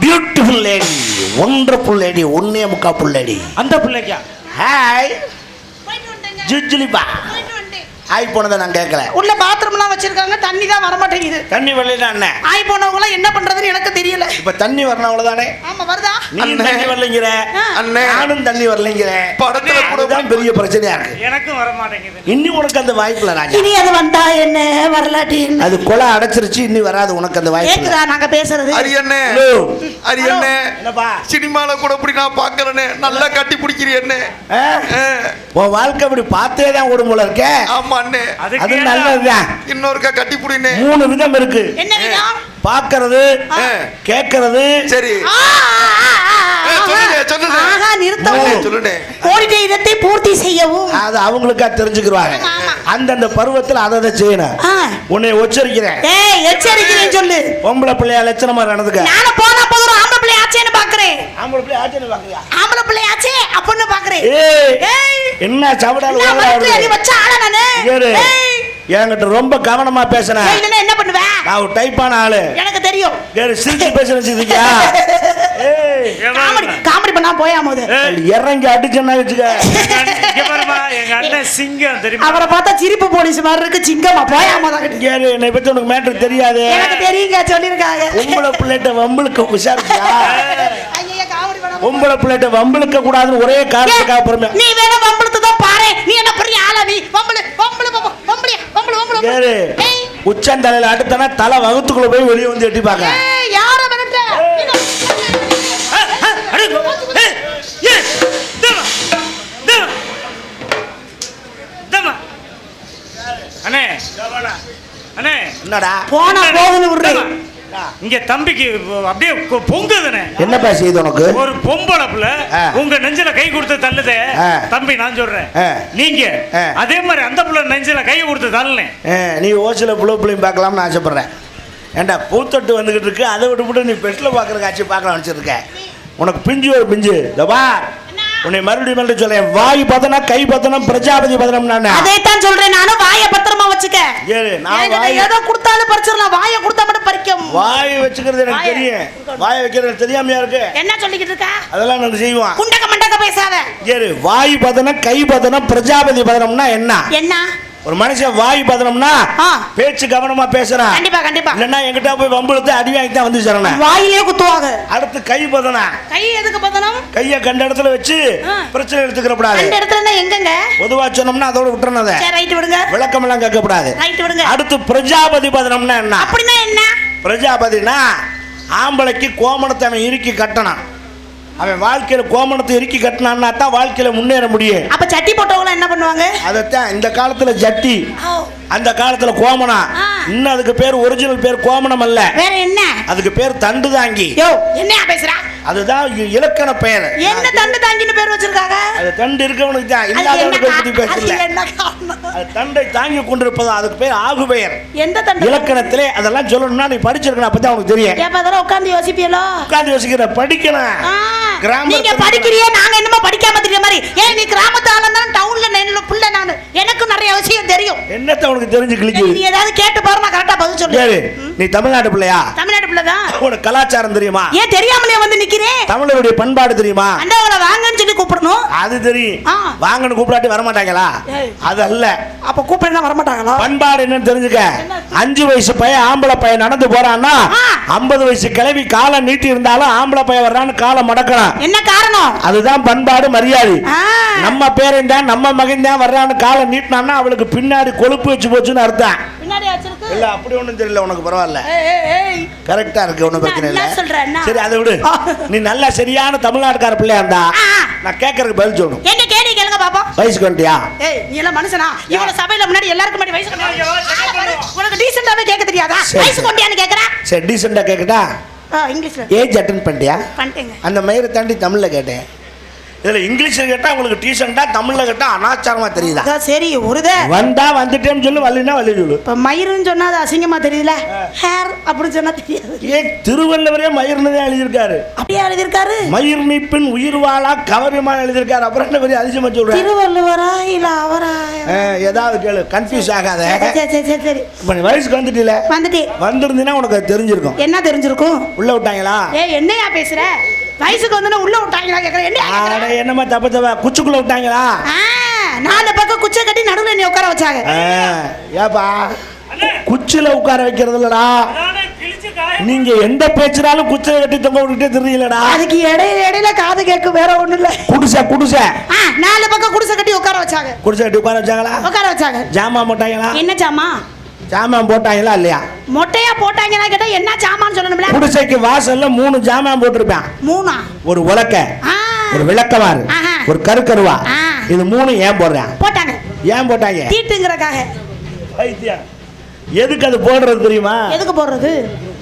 Beautiful lady wonderful lady ஒன்னே முக்கா புள்ளேடி. அந்த பிள்ளைக்கா? ஹாய் போயிட்டு ஹாய் போனதை நான் கேட்கல. உள்ள பாத்ரூம்லாம் வச்சிருக்காங்க தண்ணி தான் வர மாட்டேங்குது தண்ணி வரலாம் அண்ணே ஆய் போனவங்க என்ன பண்றதுன்னு எனக்கு தெரியல. இப்ப தண்ணி வரணும் அவ்வளவுதானே ஆமா வருதா? நீ அண்ணே. தண்ணி வரலைங்கிற? அண்ணே. நானும் தண்ணி வரலைங்கிற. படத்துல கூட அதுதான் பெரிய பிரச்சனையா இருக்கு. எனக்கும் வர மாட்டேங்குது இன்னும் உனக்கு அந்த வாய்ப்புல ராஜா. இனி அது வந்தா என்ன? வரலாட்டி என்ன? அது கொலை அடைச்சிருச்சு இன்னி வராது உனக்கு அந்த வாய்ப்பு கேக்குதா? நாங்க பேசுறது? அரியண்ணே. அரியண்ணே. என்னப்பா? சினிமால கூட இப்படி நான் பாக்கலண்ணே. நல்லா கட்டி பிடிக்கிறீண்ணே ஆ? உன் வாழ்க்கை அப்படி பார்த்தே தான் ஓடும் போல இருக்கே. ஆமா. அண்ணே அது நல்லதுதான். இன்னொருக்கா கட்டி பிடினே மூணு விதம் இருக்கு. என்ன விதம்? பாக்குறது ஆ. கேட்கறது. சரி. பூர்த்தி செய்யவும். அது அவங்களுக்கா ஆமா. அந்தந்த பருவத்தில் அதை அதை செய்யணும். உன்னை உச்சரிக்கிறேன் எச்சரிக்கிறேன் சொல்லு. பொம்பளை பிள்ளையா லட்சணமா நடந்துக்க நானும் போனா போதும் ஆம்பளை பிள்ளை ஆச்சேன்னு பாக்குறேன் ஆம்பளை பிள்ளை பாக்குறியா ஆம்பளை பிள்ளை ஆச்சே அப்படின்னு பாக்குறேன் என்ன சவடால் வந்து நீ? வச்ச ஆளா நானு? என்கிட்ட ரொம்ப கவனமா இல்லைன்னா என்ன பண்ணுவ? நான் ஒரு டைப்பான ஆளு. எனக்கு தெரியும். சிரிச்சு பேச வச்சுக்கியா ஏய் காமெடி காமெடி பண்ணா போயா போது இறங்கி அடிச்சேன்னா வச்சுக்க. இங்க பாருமா எங்க அண்ணன் சிங்கம் தெரியுமா? அவரை பார்த்தா சிரிப்பு போலீஸ் மாதிரி இருக்கு சிங்கமா போயா போதா ஏறு, என்னை பத்தி உனக்கு மேட்ரு தெரியாது. எனக்கு தெரியுங்க சொல்லிருக்காங்க பொம்பளை பிள்ளைகிட்ட வம்பளுக்கு பண்ண பொம்பளை பிள்ளைகிட்ட வம்பளுக்க கூடாதுன்னு ஒரே காரணத்துக்காக பொறுமை நீ வேணா வம்பளுத்து தான் பாரு. நீ என்ன பெரிய ஆளா நீ? வம்பளு வம்பளு வம்பளு வம்பளு உச்சந்தலையில அடுத்தனா தலை வகுத்துக்குள்ள போய் வெளியே வந்து எட்டி பார்க்க. என்னடா? போனா போகுன்னு விடுறேன். இங்க தம்பிக்கு அப்படியே பொங்குதுண்ணே என்னப்பா செய்து உனக்கு? ஒரு பொம்பளை புள்ள. உங்க நெஞ்சில கை கொடுத்து தள்ளுதே. ஆ. தம்பி நான் சொல்றேன். ஆ. நீங்க. அதே மாதிரி அந்த புள்ள நெஞ்சில கை கொடுத்து தள்ளேன். ஆ, நீ ஓசில புள்ள பிள்ளையும் பார்க்கலாம்னு ஆசைப்படுறேன். ஏண்டா பூத்தொட்டு வந்துகிட்டு இருக்கு. அதை விட்டு விட்டு நீ பெட்டில் பார்க்குற காட்சி பார்க்கலாம் வச்சிருக்க உனக்கு பிஞ்சு ஒரு பிஞ்சு. இதப்பா உன்னை மறுபடியும் மறுபடியும் சொல்றேன். வாய் பதனா கை பதனம் பிரஜாபதி பதனம் நான்? அதே தான் சொல்றேன். நானும் வாய பத்திரமா வச்சுக்க. ஏறு நான் வாய் ஏதோ கொடுத்தாலும் பறிச்சிடலாம். வாயை கொடுத்தா மட்டும் பறிக்கும். வாய் வச்சுக்கிறது எனக்கு தெரியும். வாய் வைக்கிறது தெரியாமையா இருக்கு? என்ன சொல்லிக்கிட்டு இருக்க? அதெல்லாம் நாங்கள் செய்வோம் குண்டக்க மண்டக்க பேசாத. ஏறு வாய் பதனம் கை பதனம் பிரஜாபதி பதனம்னா என்ன? என்ன? ஒரு மனுஷன் வாய் பதனம்னா. பேச்சு கவனமா பேசுறான் கண்டிப்பா கண்டிப்பா. இல்லைன்னா எங்கிட்ட போய் வம்புழுத்து அடி வாங்கி தான் வந்து சேரணும். வாயிலே குத்துவாங்க. அடுத்து கை பதனா. கை எதுக்கு பத்தணும் கையை கண்ட இடத்துல வச்சு. பிரச்சனை எடுத்துக்கிற கூடாது அந்த இடத்துல எங்கங்க? பொதுவா சொன்னோம்னா அதோட விட்டுறணும் அதை. சரி ரைட் விடுங்க. விளக்கமெல்லாம் கேட்கக்கூடாது. ரைட் விடுங்க. அடுத்து பிரஜாபதி பதனம்னா என்ன? அப்படின்னா என்ன? பிரஜாபதினா ஆம்பளைக்கு கோமணத்தை அவன் இறுக்கி கட்டணும். அவன் வாழ்க்கையில கோமணத்தை இறுக்கி கட்டினான்னா தான் வாழ்க்கையில முன்னேற முடியும். அப்ப சட்டி போட்டவங்க என்ன பண்ணுவாங்க? அதைத்தான் இந்த காலத்துல ஜட்டி அந்த காலத்துல கோமணம். இன்னும் அதுக்கு பேர் ஒரிஜினல் பேர் கோமணம் அல்ல. வேற என்ன? அதுக்கு பேர் தண்டு தாங்கி யோ என்னையா பேசுற? அதுதான் இலக்கண பெயர் என்ன தண்டு தாங்கின்னு பேர் வச்சிருக்காங்க? அது தண்டு இருக்கவனுக்கு தான். என்ன இல்லாதவனுக்கு பத்தி பேசல. என்ன? அது தண்டை தாங்கி கொண்டிருப்பதா அதுக்கு பேர் ஆகு பெயர். எந்த தண்டு? இலக்கணத்திலே அதெல்லாம் சொல்லணும்னா நீ படிச்சிருக்கணும் அப்பதான் உனக்கு தெரியும். ஏப்ப அதெல்லாம் உட்கார்ந்து யோசிப்பியலோ உட்காந்து யோசிக்கிற படிக்கணும். கிராமத்துல நீங்க படிக்கிறியே நாங்க என்னமோ படிக்காம தெரிய மாதிரி. ஏன் நீ கிராமத்து ஆளா தான் டவுன்ல நெல்ல புள்ள நானு. எனக்கு நிறைய விஷயம் தெரியும். என்னத்த உனக்கு தெரிஞ்சு கிழிக்குது? நீ ஏதாவது கேட்டு பாரு நான் கரெக்டா பதில் சொல்லுவேன் நீ தமிழ்நாட்டு பிள்ளையா? பிள்ளைதான் உனக்கு கலாச்சாரம் தெரியுமா? ஏன் தெரியாமலே வந்து நிக்கிறேன் தமிழருடைய பண்பாடு தெரியுமா? அண்டவங்களை வாங்கன்னு சொல்லி கூப்பிடணும். அது தெரியும். வாங்கன்னு கூப்பிடாட்டி வரமாட்டாங்களா. அது அல்ல. அப்ப கூப்பிடுனா வரமாட்டாங்களா? பண்பாடு என்னன்னு தெரிஞ்சுக்க. அஞ்சு வயசு பையன் ஆம்பளை பையன் நடந்து போறான்னா. ஐம்பது வயசு கிளவி காலை நீட்டி இருந்தாலும் ஆம்பளை பையன் வர்றான்னு காலை மடக்கணும். என்ன காரணம்? அதுதான் பண்பாடு மரியாதை. நம்ம பேரன் தான் நம்ம மகன் தான் வர்றான்னு காலை நீட்டினான்னா அவளுக்கு பின்னாடி கொழுப்பு வச்சு போச்சுன்னு அர்த்தம். பின்னாடி வச்சிருக்கு இல்ல அப்படி ஒண்ணும் தெரியல உனக்கு பரவாயில்ல. கரெக்டா இருக்கு ஒண்ணும் பிரச்சனை இல்ல. என்ன என்ன? சரி அதை விடு. நீ நல்ல சரியான தமிழ்நாட்டுக்கார பிள்ளையா இருந்தா. நான் கேட்கறதுக்கு பதில் சொல்லணும். எங்க கேள்வி கேளுங்க பாப்போம் வயசுக்கு வந்துட்டியா? ஏய் நீ எல்லாம் மனுஷனா? இவ்வளவு சபையில முன்னாடி எல்லாருக்கும் முன்னாடி வயசு பாரு, உனக்கு டீசெண்டாவே கேட்க தெரியாதா? வயசு சரி. கொண்டியான்னு கேக்குறா? சரி டீசெண்டா கேட்கட்டா ஆ, இங்கிலீஷ்ல. ஏஜ் அட்டன் பண்ணிட்டியா? பண்ணிட்டேங்க. அந்த மயிரை தாண்டி தமிழ்ல கேட்டேன். இதுல இங்கிலீஷ்ல கேட்டா உங்களுக்கு டீசெண்டா தமிழ்ல கேட்டா அனாச்சாரமா தெரியுதா? அதான் சரி ஒருத. வந்தா வந்துட்டேன்னு சொல்லு வரலைன்னா வரல சொல்லு. இப்ப மயிருன்னு சொன்னா அது அசிங்கமா தெரியுதுல? ஹேர் அப்படின்னு சொன்னா தெரியாது. ஏ திருவள்ளுவரே மயிர்னு தான் எழுதியிருக்காரு. அப்படியே எழுதியிருக்காரு? மயிர் நீப்பின் உயிர் வாழா கவரியமா எழுதியிருக்காரு. அப்புறம் என்ன பெரிய அதிசயமா சொல்றேன் திருவள்ளுவரா இல்ல அவரா? ஏதாவது கேளு கன்ஃபியூஸ் ஆகாத. சரி சரி சரி இப்ப வயசுக்கு வந்துட்டீல? வந்துட்டு வந்திருந்தீங்கன்னா உனக்கு தெரிஞ்சிருக்கும். என்ன தெரிஞ்சிருக்கும்? உள்ள விட்டாங்களா? ஏ என்னையா பேசுற? வயசுக்கு வந்து உள்ள விட்டாங்களா கேக்குறேன். என்ன ஆட என்னமா தப்பு தப்பா? குச்சுக்குள்ள விட்டாங்களா? நாலு பக்கம் குச்சை கட்டி நடுவுல நீ உட்கார வச்சாங்க. ஏப்பா குச்சில உட்கார வைக்கிறது இல்லடா. நீங்க எந்த பேச்சுனாலும் குச்சில கட்டி தொங்க விட்டுட்டே தெரியலடா. அதுக்கு இடையில இடையில காது கேட்கும் வேற ஒண்ணும் இல்ல. குடிசை குடிசை. நாலு பக்கம் குடிசை கட்டி உட்கார வச்சாங்க. குடிசை கட்டி உட்கார வச்சாங்களா? உட்கார வச்சாங்க. ஜாமான் போட்டாங்களா? என்ன சாமா ஜாமான் போட்டாங்களா இல்லையா? மொட்டையா போட்டாங்கன்னா கேட்டா என்ன சாமான்னு சொல்லணும்ல? குடிசைக்கு வாசல்ல மூணு ஜாமான் போட்டிருப்பேன். மூணா? ஒரு உலக்க ஒரு விளக்கமாறு. ஒரு கருக்கருவா. இது மூணு ஏன் போடுறேன்? போட்டாங்க. ஏன் போட்டாங்க? தீட்டுங்கிறக்காக. பைத்தியம். எதுக்கு அது போடுறது தெரியுமா? எதுக்கு போடுறது?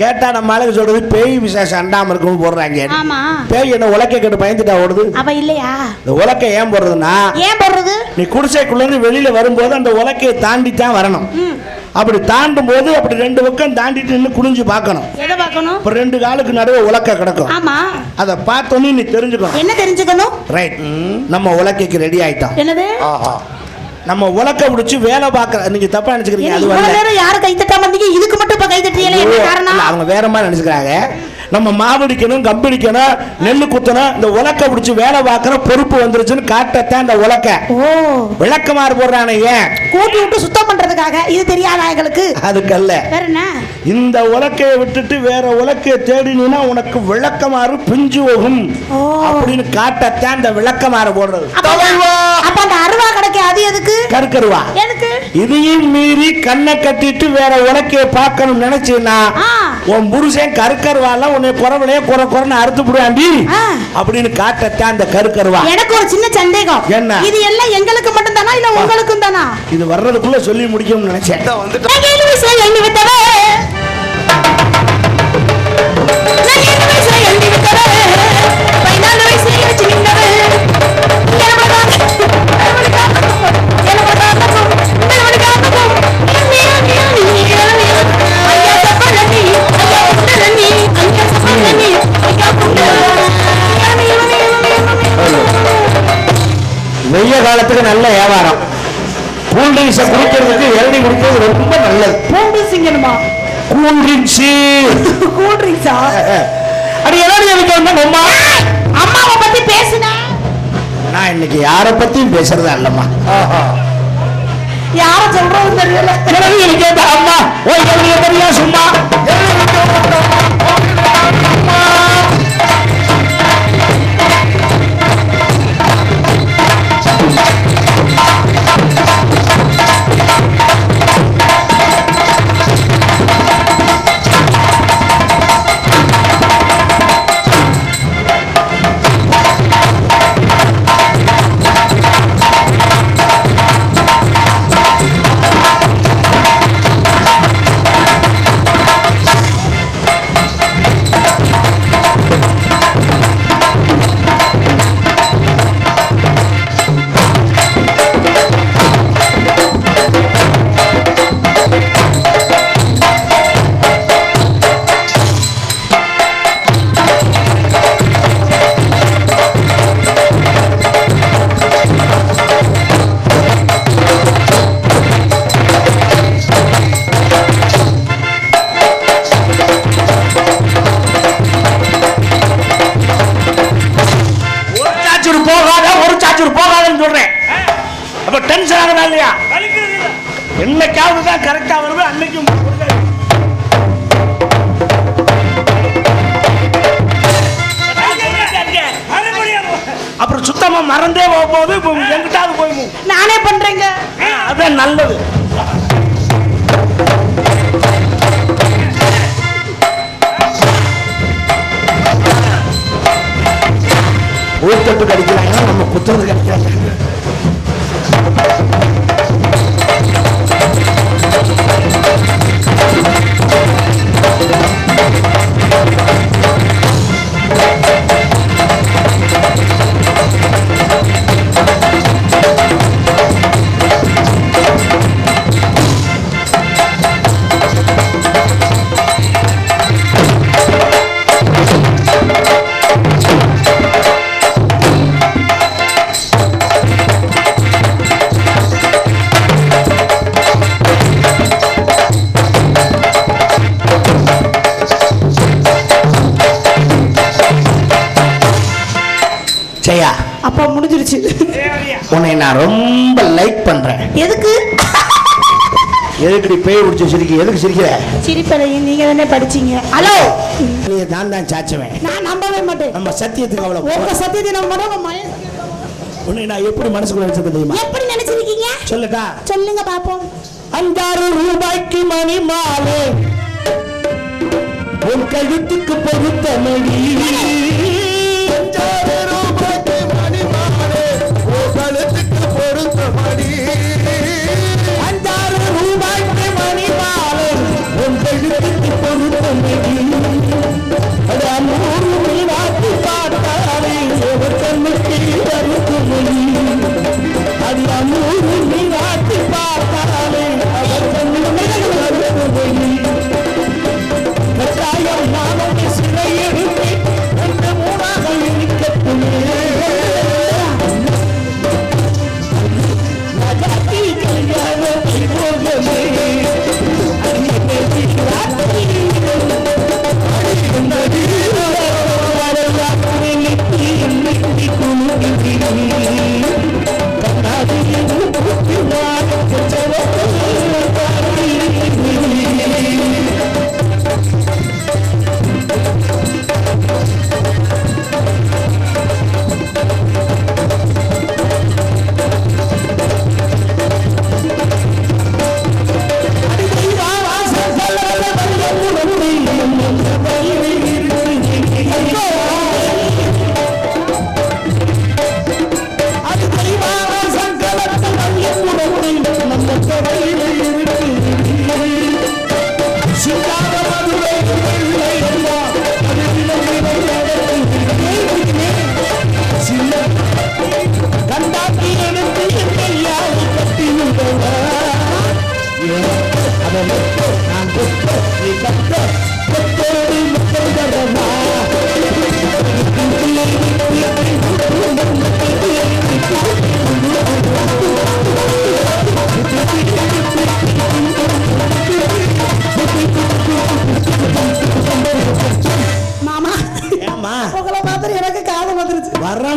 கேட்டா நம்ம ஆளுங்க சொல்றது பேய் விசேஷம் அண்டாம இருக்கும்னு போடுறாங்க. பேய் என்ன உலக்க கேட்டு பயந்துட்டா ஓடுது? அவ இல்லையா? இந்த உலக்க ஏன் போடுறதுன்னா ஏன் போடுறது? நீ குடிசைக்குள்ள இருந்து வெளியில வரும்போது அந்த உலக்கையை தாண்டி தான் வரணும் அப்படி தாண்டும் போது அப்படி ரெண்டு பக்கம் தாண்டிட்டு நின்று குனிஞ்சு பார்க்கணும். எதை பார்க்கணும்? இப்போ ரெண்டு காலுக்கு நடுவே உலக்க கிடக்கும். ஆமா. அதை பார்த்தோன்னே நீ தெரிஞ்சுக்கணும். என்ன தெரிஞ்சுக்கணும்? ரைட் நம்ம உலக்கைக்கு ரெடி ஆயிட்டோம். என்னது? நம்ம உலக்க பிடிச்சி வேலை பார்க்கற நீங்க தப்பா நினைச்சுக்கிறீங்க அது நேரம் யாரும் கை தட்டாம இருந்தீங்க? இதுக்கு மட்டும் இப்ப கை தட்டியல என்ன காரணம்? அவங்க வேற மாதிரி நினைச்சுக்கிறாங்க. நம்ம மாவடிக்கணும் கம்படிக்கணும் நெல்லு குத்தணும் இந்த உலக்க பிடிச்சி வேலை பார்க்கற பொறுப்பு வந்துருச்சுன்னு காட்டத்தான் இந்த உலக்க. ஓ. விளக்கமாறு போடுறானே ஏன்? கூட்டி விட்டு சுத்தம் பண்றதுக்காக இது தெரியாதா எங்களுக்கு? அதுக்கல்ல. இந்த உலக்கையை விட்டுட்டு வேற உலக்கையை தேடினா உனக்கு விளக்கமாறு பிஞ்சு போகும். அப்படின்னு காட்டத்தான் இந்த விளக்கமாறு போடுறது. அப்ப அந்த- அருவா கிடைக்க அது எதுக்கு? கருக்கருவா. எதுக்கு இதையும் மீறி கண்ணை கட்டிட்டு வேற உலக்கைய பார்க்கணும் நினைச்சீன்னா. உன் புருஷன் கருக்கருவால உன்னை குறவிலையே குறை குறைன்னு அறுத்து விடுவாண்டி. அப்படின்னு காட்டத்தான் அந்த கருக்கருவா. எனக்கு ஒரு சின்ன சந்தேகம். என்ன? இது எல்லாம் எங்களுக்கு மட்டும் தானா இல்ல உங்களுக்கும் தானா இது வர்றதுக்குள்ள சொல்லி முடிக்கும்னு நினைச்சேன். இந்தா இன்னைக்கு யாரை பத்தியும் பேசுறதா இல்லம்மா யார சொல்றது தெரியல. இளநீ கேட்டா அம்மா ஓ இளநீ தெரியா சும்மா? சுத்தமா மறந்தே போக போகுது இப்போ எங்கிட்டாவது போய் மு- நானே பண்றேங்க. ஆ, அதான் நல்லது. ஊத்தட்டு கடிக்கிறாங்க நம்ம குத்துறது கடிக்கிறாங்க அடையா அப்பா முடிஞ்சிருச்சு. உன்னை நான் ரொம்ப லைக் பண்றேன். எதுக்கு? எதுக்கு பேய் பிடிச்சி சிரிக்க? எதுக்கு சிரிக்கிற? சிரிப்பலையும் நீங்க தானே படிச்சீங்க. ஹலோ! நீ நான் தான் சாச்சுவேன் நான் நம்பவே மாட்டேன். நம்ம சத்தியத்துக்கு உங்க அவ்வளவு சத்தியத்தை உங்க மய- உன்னை நான் எப்படி மனசுக்குள்ள வச்சது தெரியுமா? எப்படி நினைச்சிருக்கீங்க? சொல்லட்டா சொல்லுங்க பாப்போம். அஞ்சாறு ரூபாய்க்கு மணி மாலை உன் கழுத்துக்கு பொறுத்த மணி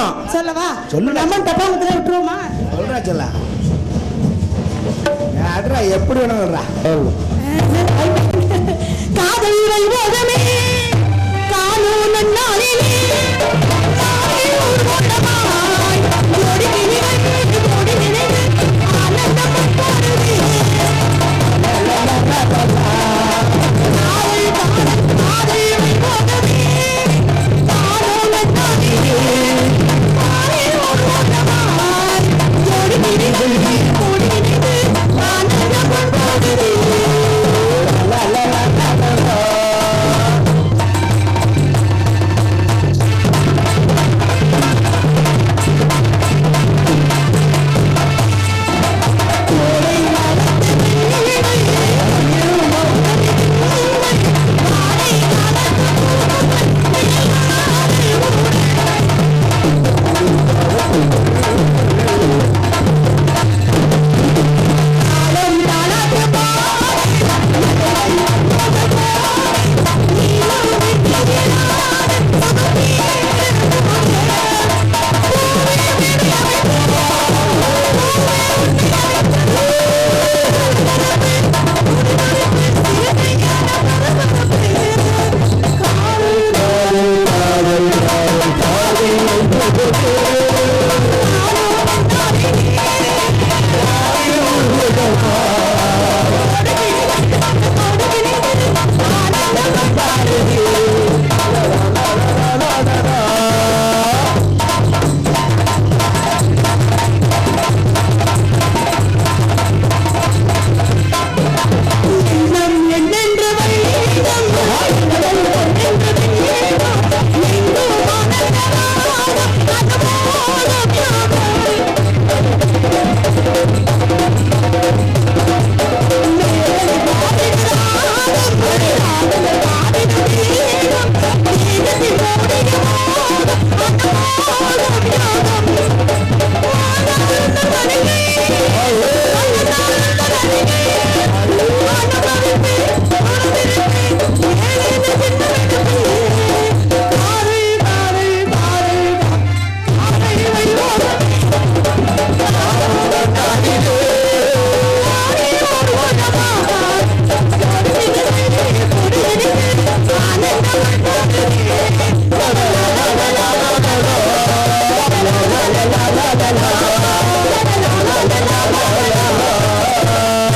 சொல்லணும் சொல்லவா? சொல்லு லெமன் டப்பாங்கத்துல விட்டுருவோமா? சொல்றா சொல்லா. அதுரா எப்படி வேணும்ன்றா காதல் காணும்